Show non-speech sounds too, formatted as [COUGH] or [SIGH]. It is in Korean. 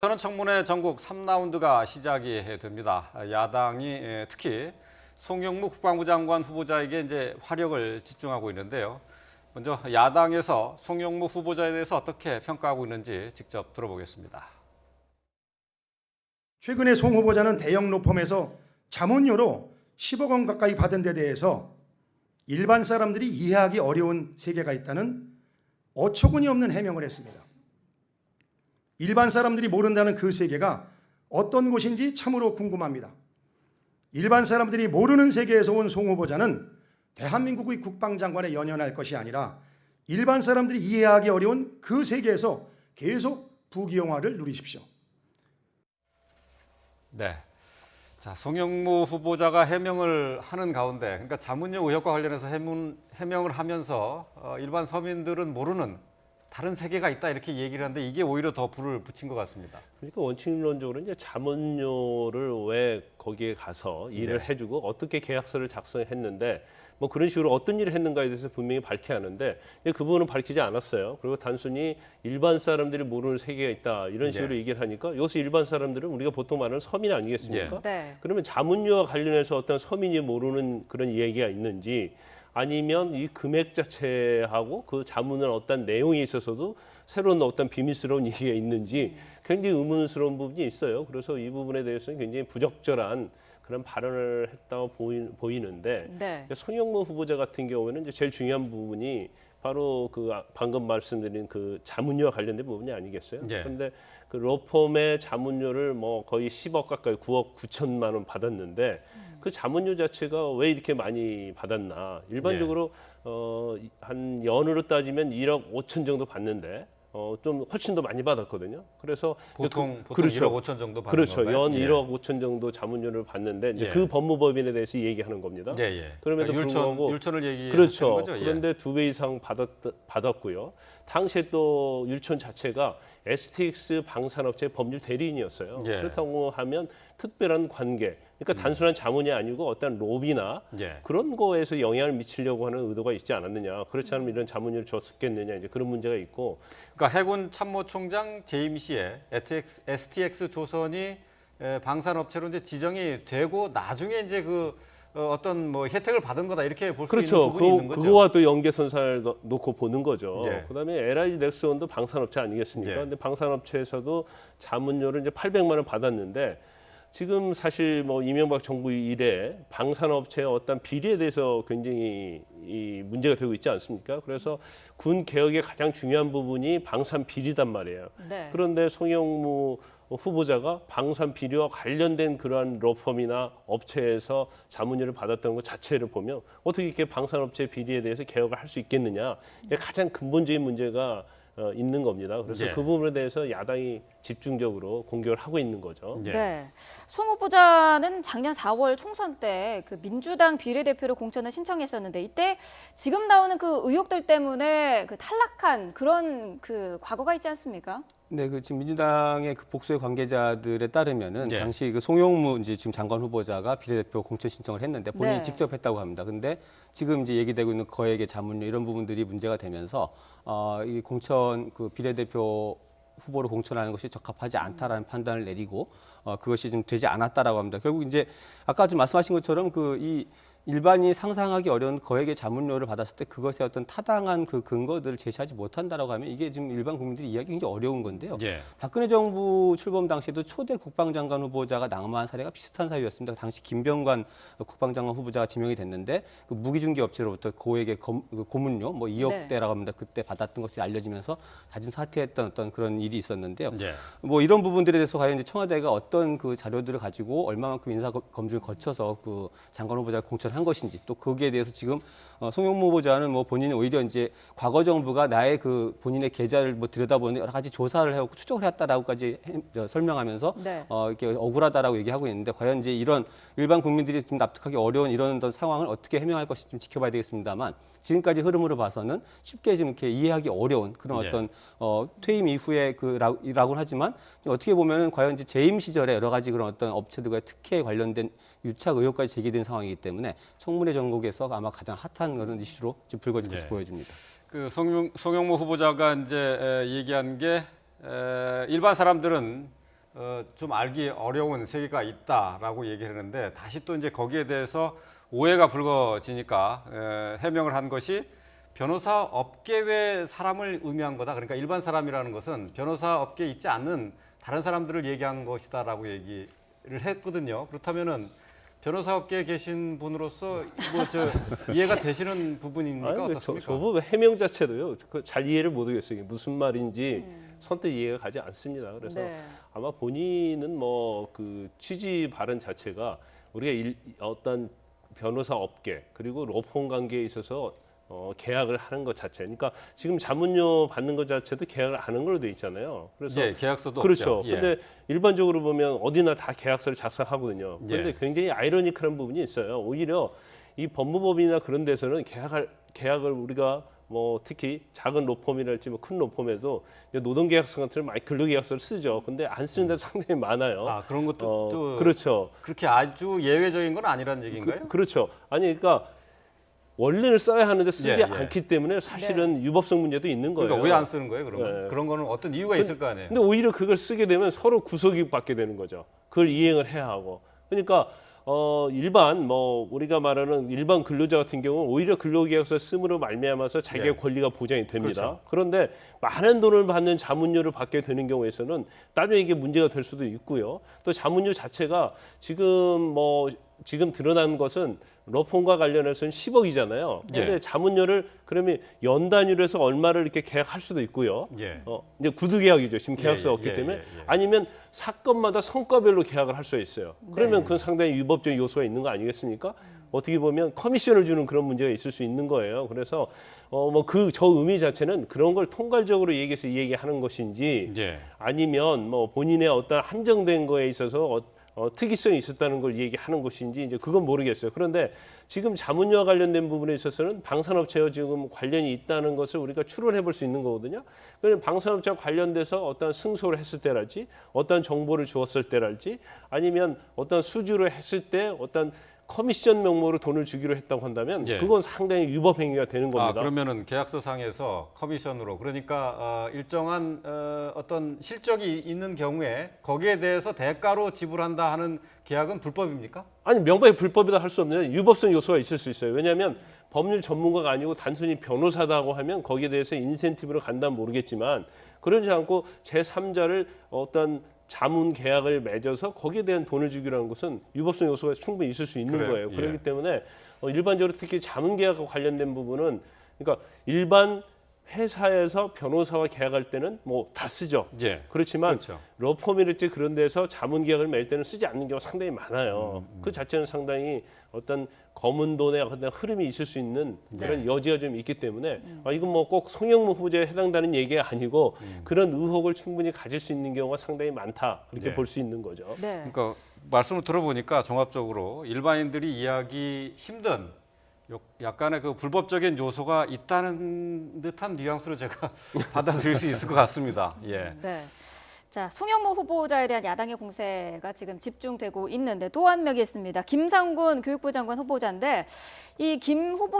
저는 청문회 전국 3라운드가 시작이 됩니다. 야당이 예, 특히 송영무 국방부 장관 후보자에게 이제 화력을 집중하고 있는데요. 먼저 야당에서 송영무 후보자에 대해서 어떻게 평가하고 있는지 직접 들어보겠습니다. 최근에 송 후보자는 대형 로펌에서 자문료로 10억 원 가까이 받은 데 대해서 일반 사람들이 이해하기 어려운 세계가 있다는 어처구니 없는 해명을 했습니다. 일반 사람들이 모른다는 그 세계가 어떤 곳인지 참으로 궁금합니다. 일반 사람들이 모르는 세계에서 온 송 후보자는 대한민국의 국방장관에 연연할 것이 아니라 일반 사람들이 이해하기 어려운 그 세계에서 계속 부귀영화를 누리십시오. 네. 자, 송영무 후보자가 해명을 하는 가운데, 그러니까 자문료 의혹과 관련해서 해문, 해명을 하면서 어, 일반 서민들은 모르는 다른 세계가 있다 이렇게 얘기를 하는데 이게 오히려 더 불을 붙인 것 같습니다. 그러니까 원칙론적으로 이제 자문료를 왜 거기에 가서 일을 네. 해주고 어떻게 계약서를 작성했는데 뭐 그런 식으로 어떤 일을 했는가에 대해서 분명히 밝혀야 하는데 그 부분은 밝히지 않았어요. 그리고 단순히 일반 사람들이 모르는 세계가 있다 이런 식으로 네. 얘기를 하니까 여기서 일반 사람들은 우리가 보통 말하는 서민 아니겠습니까? 네. 그러면 자문료와 관련해서 어떤 서민이 모르는 그런 얘기가 있는지 아니면 이 금액 자체하고 그 자문은 어떤 내용에 있어서도 새로운 어떤 비밀스러운 [LAUGHS] 얘기가 있는지 굉장히 의문스러운 부분이 있어요. 그래서 이 부분에 대해서는 굉장히 부적절한 그런 발언을 했다고 보이, 보이는데 네. 송영무 후보자 같은 경우에는 이제 제일 중요한 부분이 바로 그 아- 방금 말씀드린 그 자문료와 관련된 부분이 아니겠어요? 예. 그런데 그 로펌의 자문료를 뭐 거의 10억 가까이 9억 9천만 원 받았는데 그 자문료 자체가 왜 이렇게 많이 받았나? 일반적으로 어, 어한 연으로 따지면 1억 5천 정도 받는데 어, 좀 훨씬 더 많이 받았거든요. 그래서 보통, 그- 보통 그렇죠. 1억 5천 정도 받는 그렇죠. 건가요? 연 예. 1억 5천 정도 자문료를 받는데 이제 예. 그 법무법인에 대해서 얘기하는 겁니다. 예, 예. 그럼에도 그러니까 율촌, 불구하고 율촌을 얘기하는 그렇죠. 거죠? 예. 그런데 두 배 이상 받았, 받았고요. 당시에 또 율촌 자체가 STX 방산업체 법률 대리인이었어요. 예. 그렇다고 하면 특별한 관계, 그러니까 단순한 자문이 아니고 어떤 로비나 예. 그런 거에서 영향을 미치려고 하는 의도가 있지 않았느냐. 그렇지 않으면 이런 자문료를 줬겠느냐. 이제 그런 문제가 있고 그러니까 해군 참모총장 재임 시에 STX, STX 조선이 에, 방산업체로 이제 지정이 되고 나중에 이제 그 어, 어떤 뭐 혜택을 받은 거다 이렇게 볼수 그렇죠. 있는 부분이 있는 그, 거죠. 그거와 또 연계선상을 넣- 놓고 보는 거죠. 예. 그다음에 LIG 넥스원도 방산업체 아니겠습니까? 예. 근데 방산업체에서도 자문료를 이제 800만 원 받았는데 지금 사실 뭐 이명박 정부 이래 방산업체의 어떤 비리에 대해서 굉장히 이 문제가 되고 있지 않습니까? 그래서 군 개혁의 가장 중요한 부분이 방산 비리단 말이에요. 네. 그런데 송영무 후보자가 방산 비리와 관련된 그러한 로펌이나 업체에서 자문료를 받았던 것 자체를 보면 어떻게 이렇게 방산업체 비리에 대해서 개혁을 할 수 있겠느냐 이게 가장 근본적인 문제가 어, 있는 겁니다. 그래서 예. 그 부분에 대해서 야당이 집중적으로 공격을 하고 있는 거죠. 예. 네. 송 후보자는 작년 4월 총선 때 그 민주당 비례대표로 공천을 신청했었는데 이때 지금 나오는 그 의혹들 때문에 그 탈락한 그런 그 과거가 있지 않습니까? 네, 그 지금 민주당의 그 복수의 관계자들에 따르면은 예. 당시 그 송영무 이제 지금 장관 후보자가 비례대표 공천 신청을 했는데 본인이 네. 직접 했다고 합니다. 근데 지금 이제 얘기되고 있는 거액의 자문료 이런 부분들이 문제가 되면서 어, 이 공천 그 비례대표 후보로 공천하는 것이 적합하지 않다라는 판단을 내리고 어, 그것이 좀 되지 않았다라고 합니다. 결국 이제 아까 좀 말씀하신 것처럼 그이 일반이 상상하기 어려운 거액의 자문료를 받았을 때 그것의 어떤 타당한 그 근거들을 제시하지 못한다라고 하면 이게 지금 일반 국민들이 이해하기 굉장히 어려운 건데요. 예. 박근혜 정부 출범 당시에도 초대 국방장관 후보자가 낙마한 사례가 비슷한 사유였습니다. 당시 김병관 국방장관 후보자가 지명이 됐는데 그 무기중개 업체로부터 고액의 검- 그 고문료 뭐 2억 대라고 합니다. 그때 받았던 것이 알려지면서 자진 사퇴했던 어떤 그런 일이 있었는데요. 예. 뭐 이런 부분들에 대해서 과연 이제 청와대가 어떤 그 자료들을 가지고 얼마만큼 인사 검- 검증을 거쳐서 그 장관 후보자를 공천 한 것인지 또 거기에 대해서 지금 어, 송영무 후보자는 뭐 본인이 오히려 이제 과거 정부가 나의 그 본인의 계좌를 뭐 들여다보는 여러 가지 조사를 해오고 추적을 했다라고까지 해- 저 설명하면서 네. 어, 이렇게 억울하다라고 얘기하고 있는데 과연 이제 이런 일반 국민들이 좀 납득하기 어려운 이런 어떤 상황을 어떻게 해명할 것인지 좀 지켜봐야 되겠습니다만 지금까지 흐름으로 봐서는 쉽게 좀 이렇게 이해하기 어려운 그런 네. 어떤 어, 퇴임 이후에 그라고는 하지만 어떻게 보면은 과연 이제 재임 시절에 여러 가지 그런 어떤 업체들과의 특혜에 관련된 유착 의혹까지 제기된 상황이기 때문에 청문회 전국에서 아마 가장 핫한 그런 이슈로 지금 불거진 것으로 네. 보여집니다. 그 송영, 송영무 후보자가 이제 에, 얘기한 게 에, 일반 사람들은 어, 좀 알기 어려운 세계가 있다라고 얘기를 했는데 다시 또 이제 거기에 대해서 오해가 불거지니까 에, 해명을 한 것이 변호사 업계 외 사람을 의미한 거다. 그러니까 일반 사람이라는 것은 변호사 업계에 있지 않는 다른 사람들을 얘기한 것이다라고 얘기를 했거든요. 그렇다면은 변호사 업계에 계신 분으로서 뭐저 이해가 되시는 부분입니까 아니, 그 저, 어떻습니까? 저 부분 해명 자체도요. 그잘 이해를 못하겠어요. 이게 무슨 말인지 선뜻 이해가 가지 않습니다. 그래서 네. 아마 본인은 뭐 그 취지 발언 자체가 우리가 일, 어떤 변호사 업계 그리고 로펌 관계에 있어서 어, 계약을 하는 것 자체. 그러니까 지금 자문료 받는 것 자체도 계약을 하는 걸로 돼 있잖아요. 그래서 예, 계약서도 그렇죠. 없죠. 예. 근데 일반적으로 보면 어디나 다 계약서를 작성하거든요. 그런데 예. 굉장히 아이러니컬한 부분이 있어요. 오히려 이 법무법이나 그런 데서는 계약할 계약을 우리가 뭐 특히 작은 로펌이랄지 뭐 큰 로펌에도 노동계약서 같은 걸 많이 근로계약서를 쓰죠. 근데 안 쓰는 데 상당히 많아요. 아 그런 것도 어, 또 그렇죠. 그렇게 아주 예외적인 건 아니라는 얘기인가요? 그, 렇죠 아니 그러니까 원래는 써야 하는데 쓰지 예, 예. 않기 때문에 사실은 유법성 문제도 있는 거예요. 그러니까 왜 안 쓰는 거예요? 그러면 네. 그런 거는 어떤 이유가 있을 거 아니에요. 근데 오히려 그걸 쓰게 되면 서로 구속이 받게 되는 거죠. 그걸 이행을 해야 하고. 그러니까 어 일반 뭐 우리가 말하는 일반 근로자 같은 경우는 오히려 근로계약서 쓰므로 말미암아서 자기의 예. 권리가 보장이 됩니다. 그렇죠. 그런데 많은 돈을 받는 자문료를 받게 되는 경우에서는 나중에 이게 문제가 될 수도 있고요. 또 자문료 자체가 지금 뭐 지금 드러난 것은 로펌과 관련해서는 10억이잖아요. 근데 예. 자문료를 그러면 연 단위로 해서 얼마를 이렇게 계약할 수도 있고요. 예. 어, 이제 구두 계약이죠. 지금 예, 계약서가 예, 없기 예, 때문에 예, 예. 아니면 사건마다 성과별로 계약을 할 수 있어요. 네. 그러면 그건 상당히 유법적인 요소가 있는 거 아니겠습니까? 어떻게 보면 커미션을 주는 그런 문제가 있을 수 있는 거예요. 그래서 어 뭐 그 저 의미 자체는 그런 걸 통괄적으로 얘기해서 얘기하는 것인지 예. 아니면 뭐 본인의 어떤 한정된 거에 있어서 어, 어, 특이성이 있었다는 걸 얘기하는 것인지 이제 그건 모르겠어요. 그런데 지금 자문료와 관련된 부분에 있어서는 방산업체와 지금 관련이 있다는 것을 우리가 추론해 볼 수 있는 거거든요. 그럼 방산업체와 관련돼서 어떤 승소를 했을 때랄지 어떤 정보를 주었을 때랄지 아니면 어떤 수주를 했을 때 어떤 커미션 명목으로 돈을 주기로 했다고 한다면 예. 그건 상당히 유법 행위가 되는 아, 겁니다. 그러면은 계약서 상에서 커미션으로 그러니까 어, 일정한 어, 어떤 실적이 있는 경우에 거기에 대해서 대가로 지불한다 하는 계약은 불법입니까? 아니 명백히 불법이다 할 수 없는 유법성 요소가 있을 수 있어요. 왜냐하면 법률 전문가가 아니고 단순히 변호사다고 하면 거기에 대해서 인센티브로 간다면 모르겠지만 그러지 않고 제 3자를 어떤 자문 계약을 맺어서 거기에 대한 돈을 주기로 것은 유법성 요소가 충분히 있을 수 있는 그래요. 거예요. 예. 그렇기 때문에 어, 일반적으로 특히 자문 계약과 관련된 부분은 그러니까 일반 회사에서 변호사와 계약할 때는 뭐 다 쓰죠. 예. 그렇지만 그렇죠. 러펌이랄지 그런 데서 자문 계약을 맺을 때는 쓰지 않는 경우가 상당히 많아요. 음, 그 자체는 상당히 어떤 검은 돈의 어떤 흐름이 있을 수 있는 네. 그런 여지가 좀 있기 때문에 음. 아, 이건 뭐꼭 송영무 후보자에 해당되는 얘기가 아니고 그런 의혹을 충분히 가질 수 있는 경우가 상당히 많다 그렇게 네. 볼수 있는 거죠. 네. 그러니까 말씀을 들어보니까 종합적으로 일반인들이 이해하기 힘든 요- 약간의 그 불법적인 요소가 있다는 듯한 뉘앙스로 제가 [LAUGHS] 받아들일 수 있을 것 같습니다. 예. 네. 자, 송영무 후보자에 대한 야당의 공세가 지금 집중되고 있는데 또 한 명이 있습니다. 김상곤 교육부 장관 후보자인데 이 김 후보